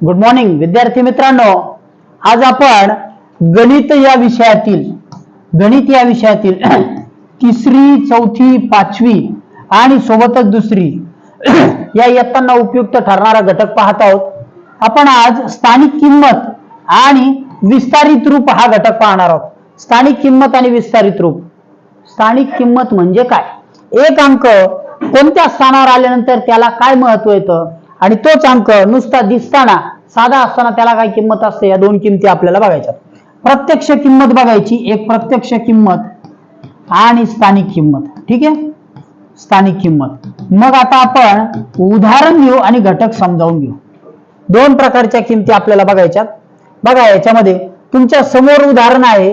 Good morning विद्यार्थी मित्रांनो. आज आपण गणित या विषयातील गणित या विषयातील तिसरी चौथी पाचवी आणि सोबतच दुसरी या इयत्तांना उपयुक्त ठरणारा घटक पाहत आहोत. आपण आज स्थानिक किंमत आणि विस्तारित रूप हा घटक पाहणार आहोत. स्थानिक किंमत आणि विस्तारित रूप. स्थानिक किंमत म्हणजे काय? एक अंक कोणत्या स्थानावर आल्यानंतर त्याला काय महत्त्व येतं? आणि तोच अंक नुसता दिसताना साधा असताना त्याला काय किंमत असते? या दोन किमती आपल्याला बघायच्या प्रत्यक्ष किंमत बघायची एक प्रत्यक्ष किंमत आणि स्थानिक किंमत. ठीक आहे? स्थानिक किंमत. मग आता आपण उदाहरण घेऊ आणि घटक समजावून घेऊ. दोन प्रकारच्या किमती आपल्याला बघायच्यात. बघा याच्यामध्ये तुमच्यासमोर उदाहरण आहे.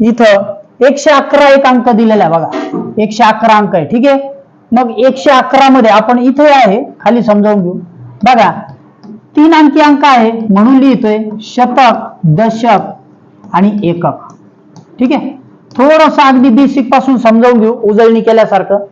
इथं एकशे अकरा एक अंक दिलेला आहे बघा. एकशे अकरा अंक आहे. ठीक आहे? मग एकशे अकरा मध्ये आपण इथे आहे खाली समजावून घेऊ. बघा तीन अंकी अंक आहे म्हणून लिहितोय शतक दशक आणि एकक. ठीक आहे? थोडस अगदी बेसिकपासून समजावून घेऊ उजळणी केल्यासारखं.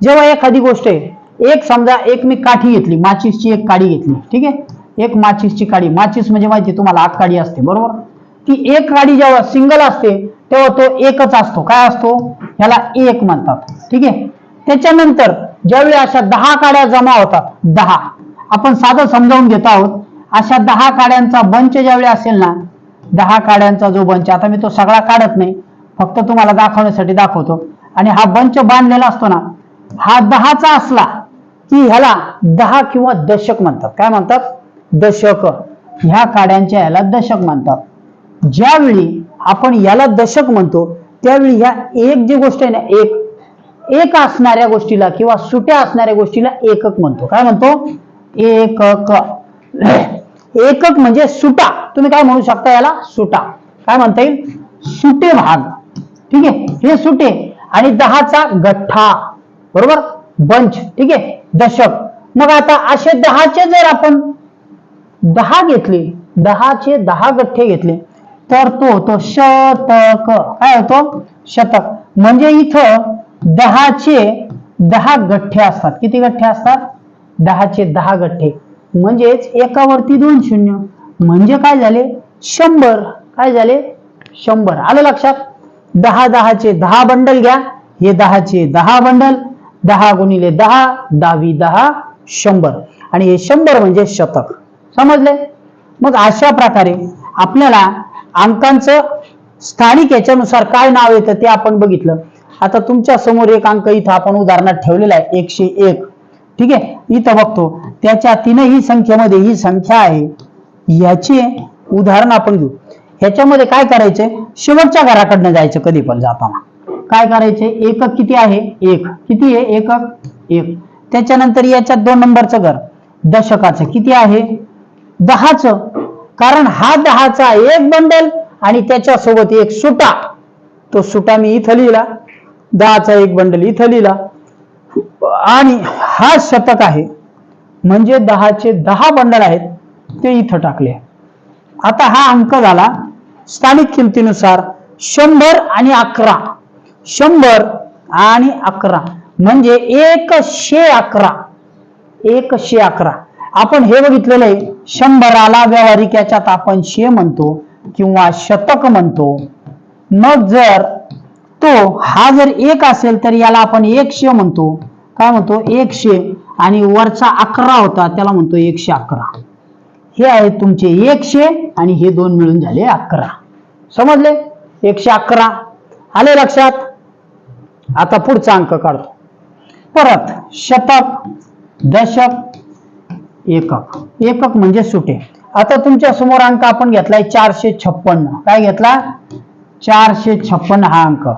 जेव्हा एखादी गोष्ट आहे एक समजा एक मी काठी घेतली माचीसची एक काडी घेतली ठीक आहे? एक माचीसची काडी माचीस म्हणजे माहिती तुम्हाला आठ काडी असते बरोबर? ती एक काडी जेव्हा सिंगल असते तेव्हा तो एकच असतो. काय असतो? ह्याला एक म्हणतात ठीक आहे? त्याच्यानंतर ज्यावेळी अशा दहा काड्या जमा होतात दहा. आपण साधं समजावून घेत आहोत. अशा दहा काड्यांचा बंच ज्यावेळी असेल ना दहा काड्यांचा जो बंच आता मी तो सगळा काढत नाही फक्त तुम्हाला दाखवण्यासाठी दाखवतो. आणि हा बंच बांधलेला असतो ना हा दहाचा असला की ह्याला दहा किंवा दशक म्हणतात. काय म्हणतात? दशक. ह्या काड्यांच्या ह्याला दशक म्हणतात. ज्यावेळी आपण याला दशक म्हणतो त्यावेळी ह्या एक जी गोष्ट आहे ना एक एक असणाऱ्या गोष्टीला किंवा सुट्या असणाऱ्या गोष्टीला एकक म्हणतो. काय म्हणतो? एकक. एकक म्हणजे सुटा. तुम्ही काय म्हणू शकता याला? सुटा. काय म्हणता येईल? सुटे भाग. ठीक आहे? हे सुटे. आणि दहाचा गठ्ठा. बरोबर? बंच. ठीक आहे? दशक. मग आता असे दहाचे जर आपण दहा घेतले दहाचे दहा गठ्ठे घेतले तर तो होतो शतक. काय होतो? शतक. म्हणजे इथं दहाचे दहा गठ्ठे असतात. किती गठ्ठे असतात? दहाचे दहा गठ्ठे. म्हणजेच एकावरती दोन शून्य. म्हणजे काय झाले? शंभर. काय झाले? शंभर. आलं लक्षात? दहा दहाचे दहा बंडल घ्या. हे दहाचे दहा बंडल. दहा गुणिले दहा दहावी दहा शंभर. आणि हे शंभर म्हणजे शतक. समजले? मग अशा प्रकारे आपल्याला अंकांचं स्थानिक याच्यानुसार काय नाव येतं ते आपण बघितलं. आता तुमच्यासमोर एक अंक इथं आपण उदाहरणात ठेवलेला आहे एकशे एक. ठीक आहे? इथं बघतो. त्याच्या तीनही संख्येमध्ये ही संख्या आहे. याचे उदाहरण आपण घेऊ. ह्याच्यामध्ये काय करायचे शेवटच्या घराकडनं जायचं कधी पण जाताना. काय करायचे एकक किती आहे? एक. किती आहे? एकक एक. त्याच्यानंतर याच्यात दोन नंबरचं घर. दशकाचं किती आहे? दहाच. कारण हा दहाचा एक बंडल आणि त्याच्यासोबत एक सुटा. तो सुटा मी इथं लिहिला. दहाचा एक बंडल इथं लिहिला. आणि हा शतक आहे. म्हणजे दहाचे दहा बंडल आहेत ते इथं टाकले. आता हा अंक झाला स्थानिक किमतीनुसार शंभर आणि अकरा. शंभर आणि अकरा. म्हणजे एकशे अकरा. एकशे अकरा. आपण हे बघितलेलं आहे शंभराला व्यावहारिक याच्यात आपण शे म्हणतो किंवा शतक म्हणतो. मग जर तो हा जर एक असेल तर याला आपण एकशे म्हणतो. काय म्हणतो? एकशे. आणि वरचा अकरा होता त्याला म्हणतो एकशे अकरा. हे आहे तुमचे एकशे आणि हे दोन मिळून झाले अकरा. समजले? एकशे अकरा. आले लक्षात? आता पुढचा अंक काढतो. परत शतक दशक एकक. एकक म्हणजे सुटे. आता तुमच्यासमोर अंक आपण घेतलाय चारशे छप्पन्न. काय घेतला? चारशे छप्पन्न हा अंक.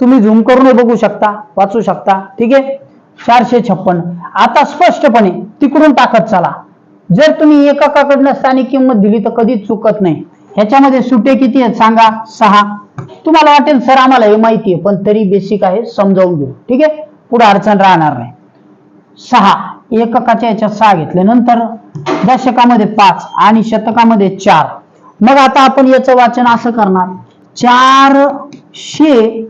तुम्ही झूम करून बघू शकता वाचू शकता. ठीक आहे? चारशे छप्पन. आता स्पष्टपणे तिकडून टाकत चला. जर तुम्ही एककाकडनं स्थानिक किंमत दिली तर कधीच चुकत नाही. ह्याच्यामध्ये सुटे किती आहेत सांगा? सहा. तुम्हाला वाटेल सर आम्हाला हे माहिती आहे पण तरी बेसिक आहे समजावून घेऊ. ठीक आहे? पुढे अडचण राहणार नाही. सहा. एककाच्या याच्यात सहा घेतले. नंतर दशकामध्ये पाच आणि शतकामध्ये चार. मग आता आपण याचं वाचन असं करणार. चारशे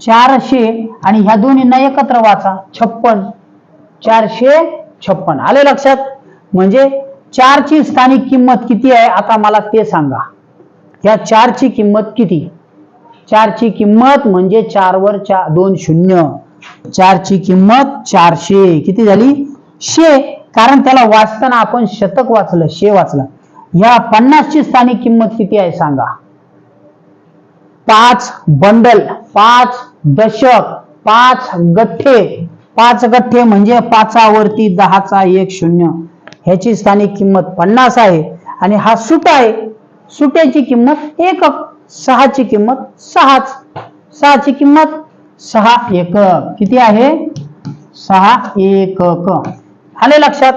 चारशे आणि ह्या दोन्हींना एकत्र वाचा. छप्पन. चारशे छप्पन. आले लक्षात? म्हणजे चारची स्थानिक किंमत किती आहे? आता मला ते सांगा. या चारची किंमत किती? चारची किंमत म्हणजे चार वर चार दोन शून्य. चारची किंमत चारशे. किती झाली? शे. कारण त्याला वाचताना आपण शतक वाचलं शे वाचलं. या पन्नासची स्थानिक किंमत किती आहे? सांगा. पाच बंडल. पाच दशक पाच गठ्ठे. पाच गठ्ठे म्हणजे पाचावरती दहाचा एक शून्य. ह्याची स्थानिक किंमत पन्नास आहे. आणि हा सुट आहे. सुट्याची किंमत एकक. सहाची किंमत सहाच. सहाची किंमत सहा एकक. किती आहे? सहा एकक. आले लक्षात?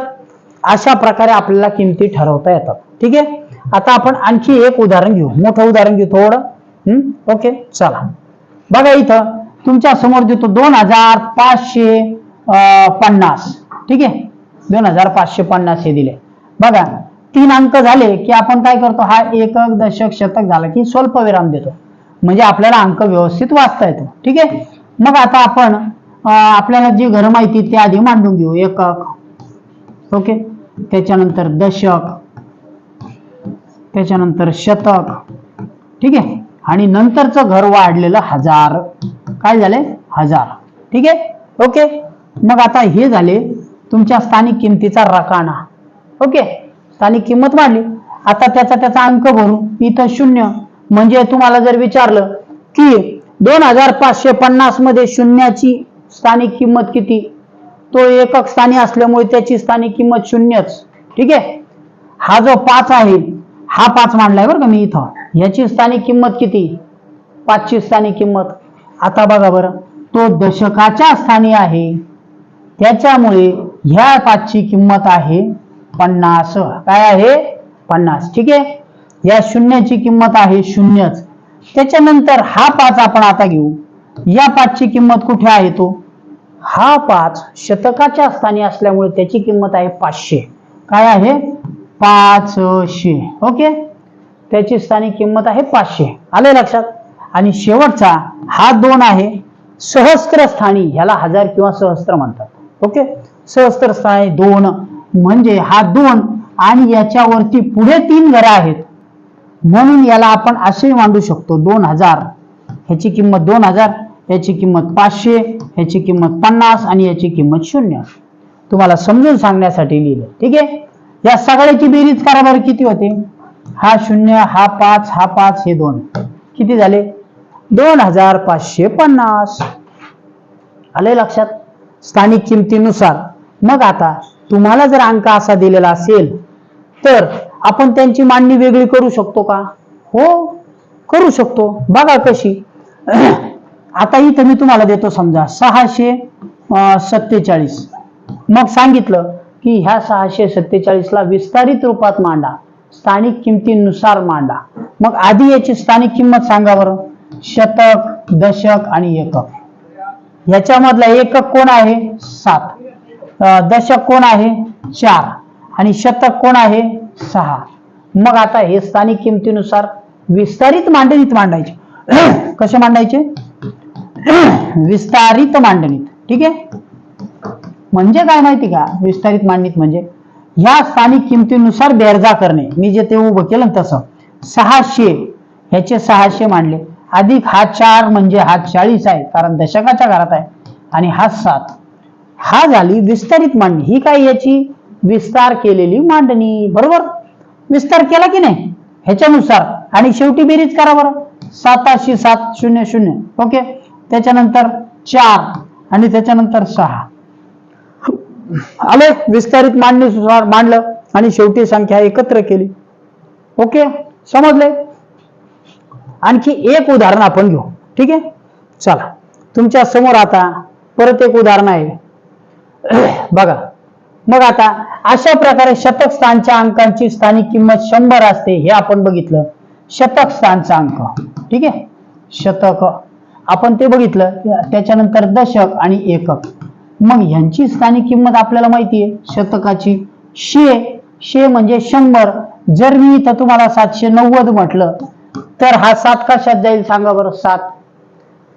अशा प्रकारे आपल्याला किमती ठरवता येतात. ठीक आहे? आता आपण आणखी एक उदाहरण घेऊ. मोठं उदाहरण घेऊ थोडं. हम्म? ओके. चला. बघा इथं तुमच्यासमोर देतो दोन हजार पाचशे अं, पन्नास. ठीक आहे? दोन हजार पाचशे पन्नास हे दिले. बघा तीन अंक झाले की आपण काय करतो? हा एकक दशक शतक झाला की स्वल्प विराम देतो. म्हणजे आपल्याला अंक व्यवस्थित वाचता येतो. ठीक आहे? मग आता आपण आपल्याला जी घर माहिती ते आधी मांडून घेऊ. एकक ओके? त्याच्यानंतर दशक त्याच्यानंतर शतक. ठीक आहे? आणि नंतरचं घर वाढलेलं हजार. काय झाले? हजार. ठीक आहे? ओके. मग आता हे झाले तुमच्या स्थानिक किमतीचा रकाना. ओके? स्थानिक किंमत वाढली. आता त्याचा त्याचा अंक भरू. इथं शून्य. म्हणजे तुम्हाला जर विचारलं की दोन हजार पाचशे पन्नासमध्ये शून्याची स्थानिक किंमत किती? तो एकक स्थानी असल्यामुळे त्याची स्थानिक किंमत शून्यच. ठीक आहे? हा जो पाच आहे हा पाच मांडलाय बरं का मी इथं. ह्याची स्थानिक किंमत किती? पाचची स्थानिक किंमत. आता बघा बरं. तो दशकाच्या स्थानी आहे. त्याच्यामुळे ह्या पाचची किंमत आहे पन्नास. काय आहे? पन्नास. ठीक आहे? या शून्याची किंमत आहे शून्यच. त्याच्यानंतर हा पाच आपण आता घेऊ. या पाचची किंमत कुठे आहे तो? हा पाच शतकाच्या स्थानी असल्यामुळे त्याची किंमत आहे पाचशे. काय आहे? पाचशे. ओके? त्याची स्थानिक किंमत आहे पाचशे. आले लक्षात? आणि शेवटचा हा दोन आहे सहस्त्र स्थानी ह्याला हजार किंवा सहस्त्र म्हणतात. ओके? सहस्त्र स्थानी दोन म्हणजे हा दोन आणि याच्यावरती पुढे तीन घरं आहेत. म्हणून याला आपण असे मांडू शकतो दोन हजार. ह्याची किंमत दोन हजार याची किंमत पाचशे ह्याची किंमत पन्नास आणि याची किंमत शून्य. तुम्हाला समजून सांगण्यासाठी लिहिलं. ठीक आहे? या सगळ्याची बेरीज करा बरं किती होते? हा शून्य हा पाच हा पाच हे दोन. किती झाले? दोन हजार पाचशे पन्नास. आले लक्षात? स्थानिक किमतीनुसार. मग आता तुम्हाला जर अंक असा दिलेला असेल तर आपण त्यांची मांडणी वेगळी करू शकतो का? हो करू शकतो. बघा कशी. आता इथं मी तुम्हाला देतो समजा सहाशे अं, सत्तेचाळीस. मग सांगितलं की ह्या सहाशे सत्तेचाळीसला विस्तारित रूपात मांडा. स्थानिक किमतीनुसार मांडा. मग आधी याची स्थानिक किंमत सांगा बरं. शतक दशक आणि एकक. याच्यामधला एकक कोण आहे? सात. दशक कोण आहे? चार. आणि शतक कोण आहे? सहा. मग आता हे स्थानिक किमतीनुसार विस्तारित मांडणीत मांडायचे. कसे मांडायचे? विस्तारित मांडणीत. ठीक आहे? म्हणजे काय माहिती का? विस्तारित मांडणीत म्हणजे ह्या स्थानिक किमतीनुसार बेरजा करणे. मी जे ते उभं केलं ना तसं. सहाशे ह्याचे सहाशे मांडले. अधिक हा चार म्हणजे हा चाळीस आहे कारण दशकाच्या घरात आहे. आणि हा सात. हा झाली विस्तारित मांडणी. ही काय याची विस्तार केलेली मांडणी बरोबर? विस्तार केला की नाही? ह्याच्यानुसार. आणि शेवटी बेरीज करा बरं. साताशे सात शून्य शून्य. ओके? त्याच्यानंतर चार. आणि त्याच्यानंतर सहा. आले विस्तारित मांडणीनुसार मांडलं आणि शेवटी संख्या एकत्र केली. ओके? समजले? आणखी एक उदाहरण आपण घेऊ. ठीक आहे? चला. तुमच्यासमोर आता परत एक उदाहरण आहे. बघा. मग आता अशा प्रकारे शतक स्थानच्या अंकांची स्थानिक किंमत शंभर असते हे आपण बघितलं. शतक स्थानचा अंक. ठीक आहे? शतक. आपण ते बघितलं. त्याच्यानंतर दशक आणि एकक. मग ह्यांची स्थानिक किंमत आपल्याला माहिती आहे शतकाची. शे शे म्हणजे शंभर. जर मी इथं तुम्हाला सातशे नव्वद म्हटलं तर हा सात कशात जाईल सांगा बरं सात.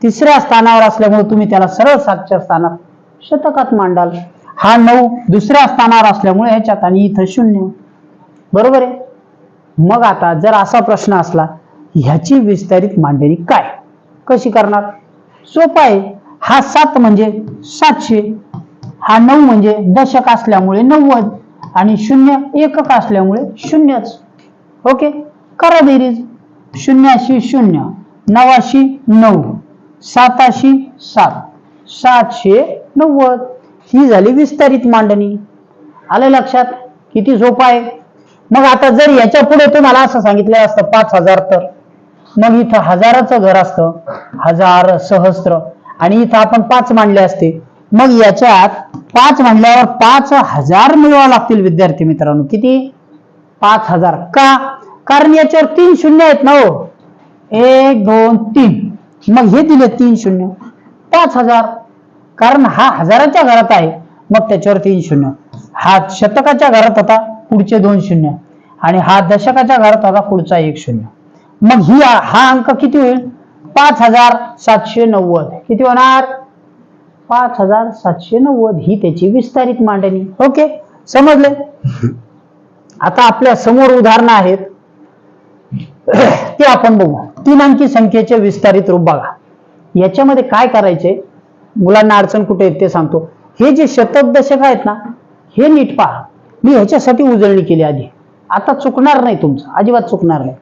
तिसऱ्या स्थानावर असल्यामुळे तुम्ही त्याला सरळ सातच्या स्थानात शतकात मांडाल. हा नऊ दुसऱ्या स्थानावर असल्यामुळे ह्याच्यात आणि इथं शून्य. बरोबर आहे? मग आता जर असा प्रश्न असला ह्याची विस्तारित मांडणी काय? कशी करणार? सोपा आहे. हा सात म्हणजे सातशे हा नऊ म्हणजे दशक असल्यामुळे नव्वद आणि शून्य एकक असल्यामुळे शून्यच. ओके? करा बेरीज शून्याशी शून्य नवाशी नऊ साताशी सात सातशे नव्वद. ही झाली विस्तारित मांडणी. आलं लक्षात? किती सोपा आहे? मग आता जर याच्यापुढे तुम्हाला असं सांगितलं असतं पाच हजार तर. मग इथं हजाराचं घर असतं. हजार सहस्त्र. आणि इथं आपण पाच मांडले असते. मग याच्यात पाच मांडल्यावर पाच हजार मिळवावं लागतील विद्यार्थी मित्रांनो. किती? पाच हजार. का? कारण याच्यावर तीन शून्य आहेत ना हो? एक दोन तीन. मग हे दिले तीन शून्य. पाच हजार. कारण हा हजाराच्या घरात आहे. मग त्याच्यावर तीन शून्य. हा शतकाच्या घरात होता पुढचे दोन शून्य. आणि हा दशकाच्या घरात होता पुढचा एक शून्य. मग ही हा अंक किती होईल? पाच हजार सातशे नव्वद. किती होणार? पाच हजार सातशे नव्वद. ही त्याची विस्तारित मांडणी. ओके? समजले? आता आपल्यासमोर उदाहरणं आहेत. ते आपण बघू. तीन अंकी संख्येचे विस्तारित रूप बघा. याच्यामध्ये काय करायचे? मुलांना अडचण कुठे येते ते सांगतो. हे जे शतक दशक आहेत ना हे नीट पहा. मी ह्याच्यासाठी उजळणी केली आधी. आता चुकणार नाही तुमचं. अजिबात चुकणार नाही.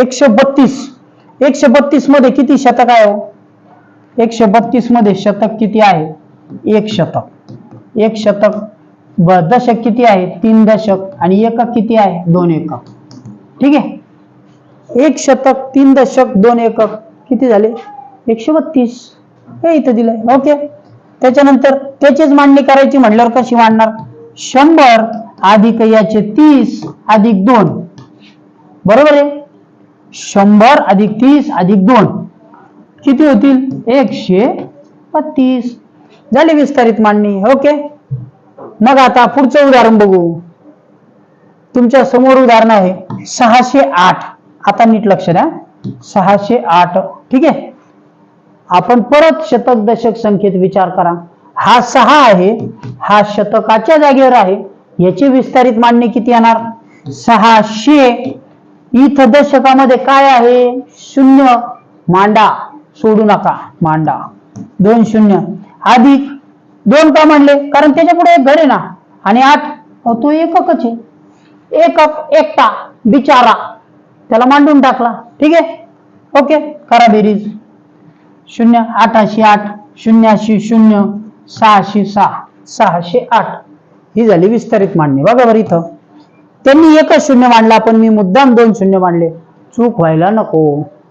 एकशे बत्तीस. एकशे बत्तीसमध्ये किती शतक आहे हो? एकशे बत्तीसमध्ये शतक किती आहे? एक शतक. एक शतक ब- दशक किती आहे? तीन दशक आणि एकक किती आहे? दोन एकक. ठीक आहे? एक शतक तीन दशक दोन एकक किती झाले? एकशे बत्तीस. हे इथं दिलंय. ओके. त्याच्यानंतर त्याचीच मांडणी करायची म्हटल्यावर कशी मांडणार? शंभर अधिक याचे तीस अधिक दोन. बरोबर आहे? शंभर अधिक तीस अधिक दोन. किती होतील? एकशे बत्तीस. झाली विस्तारित मांडणी. ओके. मग आता पुढचं उदाहरण बघू. तुमच्यासमोर उदाहरण आहे सहाशे आठ. आता नीट लक्ष द्या सहाशे आठ. ठीक आहे? आपण परत शतक दशक संख्येत विचार करा. हा सहा आहे. हा शतकाच्या जागेवर आहे. याची विस्तारित मांडणी किती येणार? सहाशे इथं दशकामध्ये काय आहे? शून्य. मांडा. सोडू नका. मांडा. दोन शून्य. अधिक दोन का मांडले? कारण त्याच्या पुढे एक घर आहे ना. आणि आठ तो एककच आहे. एकक एकटा बिचारा. त्याला मांडून टाकला. ठीक आहे? ओके. करा बेरीज. शून्य आठाशे आठ. शून्याशी शून्य. सहाशे सहा. सहाशे आठ. ही झाली विस्तारित मांडणी. बघा बरं इथं. त्यांनी एकच शून्य मांडला पण मी मुद्दाम दोन शून्य मांडले. चूक व्हायला नको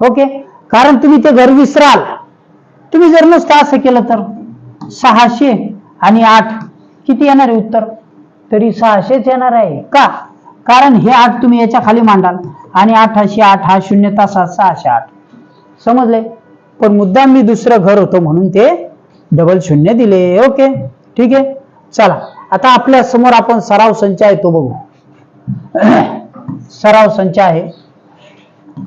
ओके? कारण तुम्ही ते घर विसराल. तुम्ही जर नुसतं असं केलं तर सहाशे आणि आठ किती येणार आहे उत्तर? तरी सहाशेच येणार आहे. का? कारण हे आठ तुम्ही याच्या खाली मांडाल. आणि आठाशे आठ हा शून्य तासात सहाशे आठ. समजले? पण मुद्दाम मी दुसरं घर होतो म्हणून ते डबल शून्य दिले. ओके? ठीक आहे? चला. आता आपल्यासमोर आपण सराव संच आहे तो बघू. सराव संच आहे.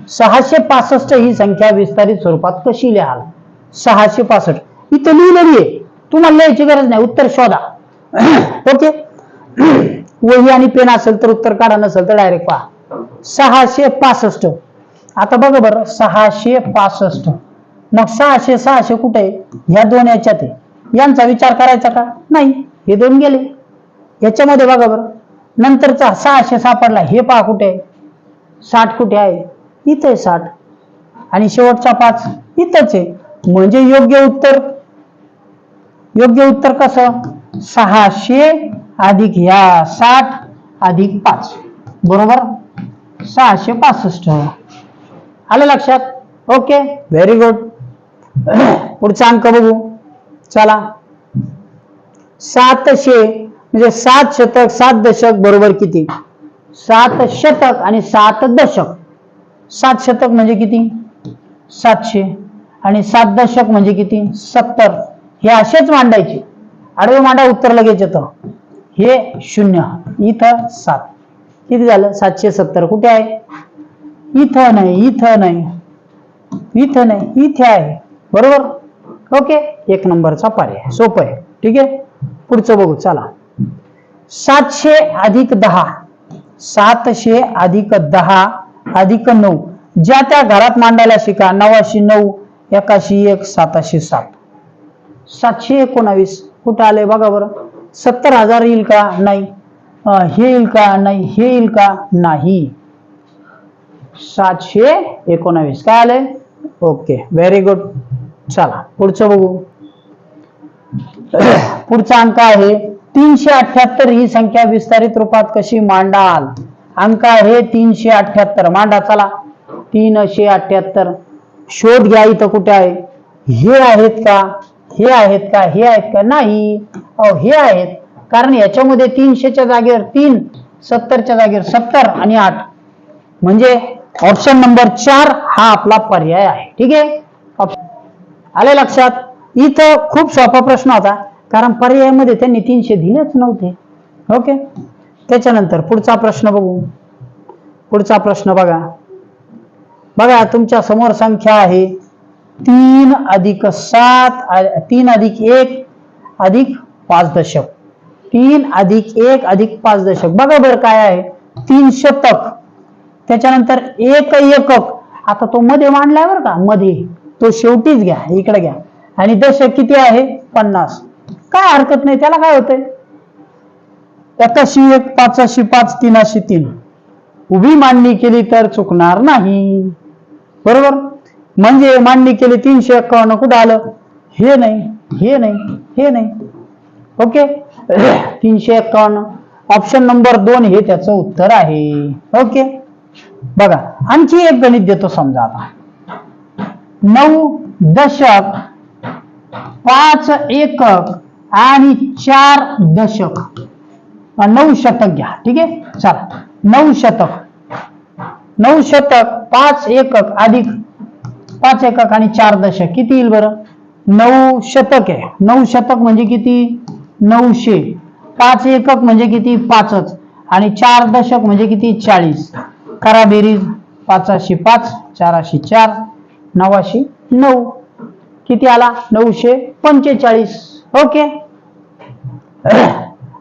सहाशे पासष्ट ही संख्या विस्तारित स्वरूपात कशी लिहाल? सहाशे पासष्ट. इथं लिहिलेली आहे तुम्हाला लिहायची गरज नाही. उत्तर शोधा. ओके? वही आणि पेन असेल तर उत्तर काढा नसेल तर डायरेक्ट पहा. सहाशे पासष्ट. आता बघा बरं सहाशे पासष्ट. मग सहाशे सहाशे कुठे? ह्या दोन याच्यात आहे. यांचा विचार करायचा का? नाही. हे दोन गेले. याच्यामध्ये बघा बरं. नंतरचा सहाशे सापडला. हे पहा कुठे साठ कुठे आहे? इथं साठ. आणि शेवटचा पाच इथंच आहे. म्हणजे योग्य उत्तर? योग्य उत्तर कसं? सहाशे अधिक ह्या साठ अधिक पाच. बरोबर? सहाशे पासष्ट. आलं लक्षात? ओके. व्हेरी गुड पुढचा अंक बघू. चला. सातशे म्हणजे सात शतक सात दशक बरोबर किती? सात शतक आणि सात दशक. सात शतक म्हणजे किती? सातशे. आणि सात दशक म्हणजे किती? सत्तर. हे असेच मांडायचे. आडवे मांडा उत्तर लगेच येतं. हे शून्य. इथं सात. किती झालं? सातशे सत्तर. कुठे आहे? इथं नाही इथं नाही. इथं नाही इथे आहे. बरोबर? ओके. एक नंबरचा पर्याय. सोपं आहे. ठीक आहे? पुढचं बघू. चला. सातशे अधिक दहा. सातशे अधिक दहा अधिक नऊ. ज्या त्या घरात मांडायला शिका नवाशी नऊ एकाशी एक साताशे सात. सातशे एकोणावीस. कुठं आलंय बघा बरं. सत्तर हजार येईल का? नाही. हे येईल का? नाही. हे येईल का? नाही. सातशे एकोणावीस. काय आलंय? ओके. व्हेरी गुड चला. पुढचं बघू. पुढचा अंक आहे. तीनशे अठ्याहत्तर ही संख्या विस्तारित रूपात कशी मांडाल? अंक आहे तीनशे अठ्याहत्तर. मांडा चला. तीनशे अठ्याहत्तर. शोध घ्या इथं कुठे आहे. हे आहेत का? हे आहेत का? हे आहेत का? नाही. अहो हे आहेत. कारण याच्यामध्ये तीनशेच्या जागेवर तीन सत्तरच्या जागेवर सत्तर आणि आठ. म्हणजे ऑप्शन नंबर चार हा आपला पर्याय आहे. ठीक आहे? ऑप- आले लक्षात? इथं खूप सोपा प्रश्न होता. कारण पर्यायामध्ये त्यांनी तीनशे दिलेच नव्हते. ओके त्याच्यानंतर पुढचा प्रश्न बघू. पुढचा प्रश्न बघा. बघा तुमच्यासमोर संख्या आहे तीन अधिक सात तीन अधिक एक अधिक पाच दशक. तीन अधिक एक अधिक पाच दशक. बघा बरं काय आहे. तीन शतक. त्याच्यानंतर एक एकक. आता तो मध्ये मांडलाय बरं का? मध्ये. तो शेवटीच घ्या. इकडे घ्या. आणि दशक किती आहे? पन्नास. काय हरकत नाही त्याला काय होतंय? एकाशी एक पाचाशी पाच तीनाशी तीन. उभी मांडणी केली तर चुकणार नाही. बरोबर? म्हणजे मांडणी केली तीनशे एक्कावन्न कुठं आलं? हे नाही हे नाही हे नाही. ओके? तीनशे एक्कावन्न ऑप्शन नंबर दोन हे त्याचं उत्तर आहे. ओके? बघा आणखी एक गणित देतो समजा आता. नऊ दशक पाच एकक आणि चार दशक. नऊ शतक घ्या ठीक आहे? चला नऊ शतक. नऊ शतक पाच एकक अधिक पाच एकक आणि चार दशक किती येईल बरं? नऊ शतक आहे. नऊ शतक म्हणजे किती? नऊशे. पाच एकक म्हणजे किती? पाचच. आणि चार दशक म्हणजे किती? चाळीस. करा बेरीज. पाचशे पाच चारशे चार नवाशी नऊ. किती आला? नऊशे पंचेचाळीस. ओके.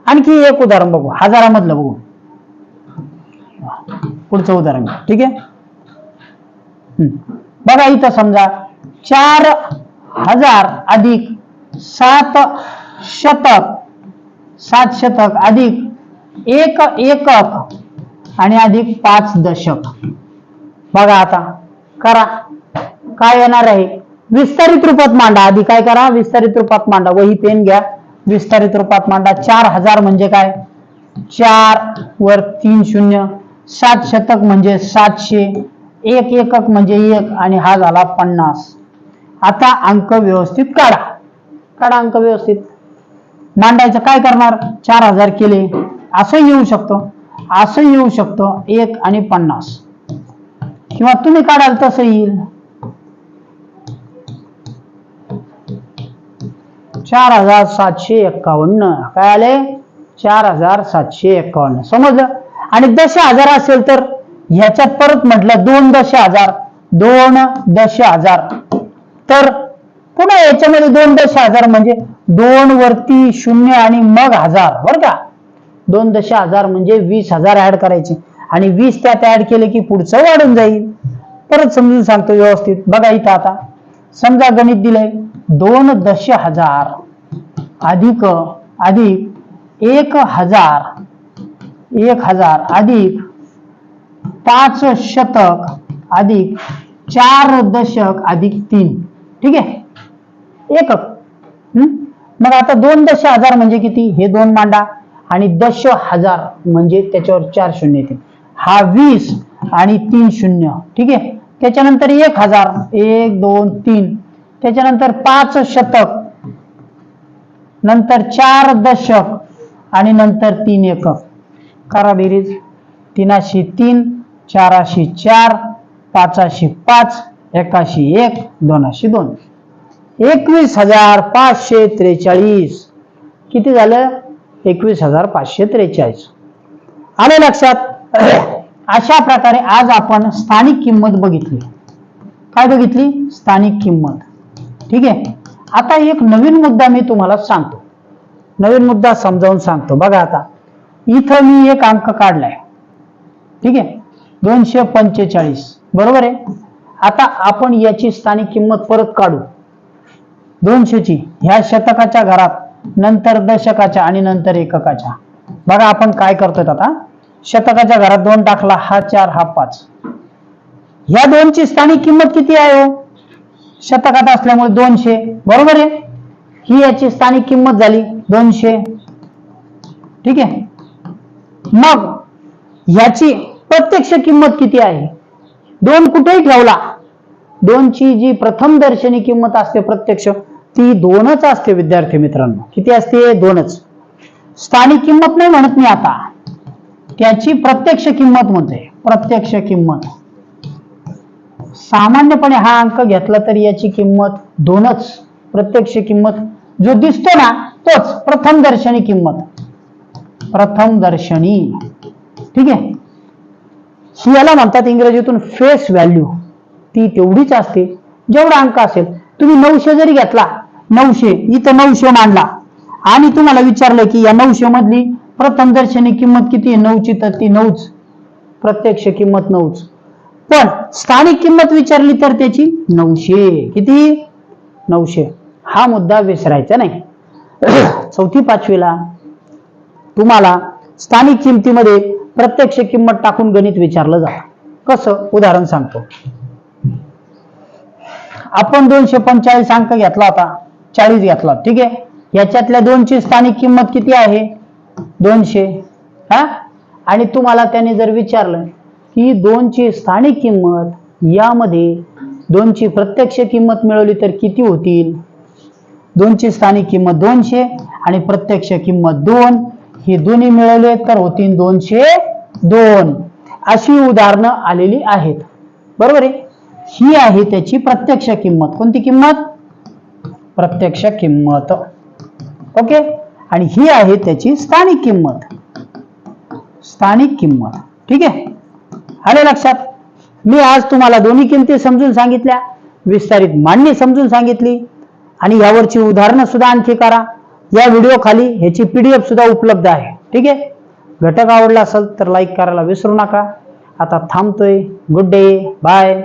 आणखी एक उदाहरण बघू. हजारामधलं बघू. पुढचं उदाहरण. ठीक आहे? बघा इथं समजा चार हजार अधिक सात शतक सात शतक अधिक एक एकक आणि अधिक पाच दशक. बघा आता. करा. काय येणार आहे? विस्तारित रूपात मांडा. आधी काय करा? विस्तारित रूपात मांडा. वही पेन घ्या. विस्तारित रूपात मांडा. चार हजार म्हणजे काय? चार वर तीन शून्य. सात शतक म्हणजे सातशे. एक एकक म्हणजे एक आणि हा झाला पन्नास. आता अंक व्यवस्थित काढा. काढा अंक व्यवस्थित. मांडायचं काय करणार? चार हजार केले. असं येऊ शकतो. असं येऊ शकतो. एक आणि पन्नास. किंवा तुम्ही काढाल तसं येईल. चार हजार सातशे एक्कावन्न काय आले? चार हजार सातशे एक्कावन्न समजलं आणि दश हजार असेल तर ह्याच्यात परत म्हटलं दोन दश हजार दोन दश हजार. तर पुन्हा याच्यामध्ये दोन दश हजार म्हणजे दोन वरती शून्य आणि मग हजार. बर का? दोन दश हजार म्हणजे वीस हजार ऍड करायचे. आणि वीस त्यात ऍड केले की पुढचं वाढून जाईल. परत समजून सांगतो व्यवस्थित. बघा इथं आता. समजा गणित दिलंय. दोन दश हजार अधिक अधिक एक हजार एक हजार अधिक पाच शतक अधिक चार दशक अधिक तीन. ठीक आहे? एकक हम्म? मग आता दोन दश हजार म्हणजे किती? हे दोन मांडा. आणि दश हजार म्हणजे त्याच्यावर चार शून्य येतील. हा वीस आणि तीन शून्य. ठीक आहे? त्याच्यानंतर एक हजार. एक दोन तीन. त्याच्यानंतर पाच शतक नंतर चार दशक आणि नंतर तीन एकक. करा बेरीज तीनाशी तीन चाराशी चार पाचाशी पाच एकाशी एक दोनाशी दोन. एकवीस हजार पाचशे त्रेचाळीस. किती झालं? एकवीस हजार पाचशे त्रेचाळीस. आले लक्षात? अशा प्रकारे आज आपण स्थानिक किंमत बघितली. काय बघितली? स्थानिक किंमत. ठीक आहे? आता एक नवीन मुद्दा मी तुम्हाला सांगतो. नवीन मुद्दा समजावून सांगतो. बघा आता. इथं मी एक अंक काढलाय. ठीक आहे? दोनशे पंचेचाळीस. बरोबर आहे? आता आपण याची स्थानिक किंमत परत काढू. दोनशेची. ह्या शतकाच्या घरात नंतर दशकाच्या आणि नंतर एककाच्या. बघा आपण काय करतोय आता. शतकाच्या घरात दोन टाकला हा चार हा पाच. ह्या दोनची स्थानिक किंमत किती आहे हो? शतकात असल्यामुळे दोनशे. बरोबर आहे? ही याची स्थानिक किंमत झाली दोनशे. ठीक आहे? मग याची प्रत्यक्ष किंमत किती आहे? दोन कुठेही ठेवला. दोनची जी प्रथम दर्शनी किंमत असते प्रत्यक्ष ती दोनच असते विद्यार्थी मित्रांनो. किती असते? दोनच. स्थानिक किंमत नाही म्हणत मी आता. त्याची प्रत्यक्ष किंमत म्हणते प्रत्यक्ष किंमत. सामान्यपणे हा अंक घेतला तरी याची किंमत दोनच प्रत्यक्ष किंमत जो दिसतो ना तोच प्रथम दर्शनी किंमत. प्रथम दर्शनी. ठीक आहे? याला म्हणतात इंग्रजीतून फेस व्हॅल्यू ती तेवढीच असते. जेवढा अंक असेल तुम्ही नऊशे जरी घेतला नऊशे इथं नऊशे मांडला आणि तुम्हाला विचारलं की या नऊशे मधली प्रथम दर्शनी किंमत किती आहे? नऊची तर ती नऊच. प्रत्यक्ष किंमत नऊच. पण स्थानिक किंमत विचारली तर त्याची नऊशे. किती? नऊशे. हा मुद्दा विसरायचा नाही. चौथी पाचवीला तुम्हाला स्थानिक किमतीमध्ये प्रत्यक्ष किंमत टाकून गणित विचारलं जातं. कसं? उदाहरण सांगतो. आपण दोनशे पंचेचाळीस अंक घेतला होता. चाळीस घेतला. ठीक आहे? याच्यातल्या दोनची स्थानिक किंमत किती आहे? दोनशे. हा? आणि तुम्हाला त्याने जर विचारलं ही दोनची स्थानिक किंमत यामध्ये दोनची प्रत्यक्ष किंमत मिळवली तर किती होतील? दोनची स्थानिक किंमत दोनशे आणि प्रत्यक्ष किंमत दोन. ही दोन्ही मिळवले तर होतील दोनशे दोन. अशी उदाहरणं आलेली आहेत. बरोबर आहे? ही आहे त्याची प्रत्यक्ष किंमत. कोणती किंमत? प्रत्यक्ष किंमत. ओके? आणि ही आहे त्याची स्थानिक किंमत. स्थानिक किंमत. ठीक आहे? आले लक्षात? मी आज तुम्हाला दोन्ही किमती समजून सांगितल्या. विस्तारित मांडणी समजून सांगितली. आणि यावरची उदाहरणं सुद्धा आणखी करा या व्हिडिओ खाली ह्याची पीडीएफ सुद्धा उपलब्ध आहे. ठीक आहे? घटक आवडला असेल तर लाईक करायला विसरू नका. आता थांबतोय. Good day bye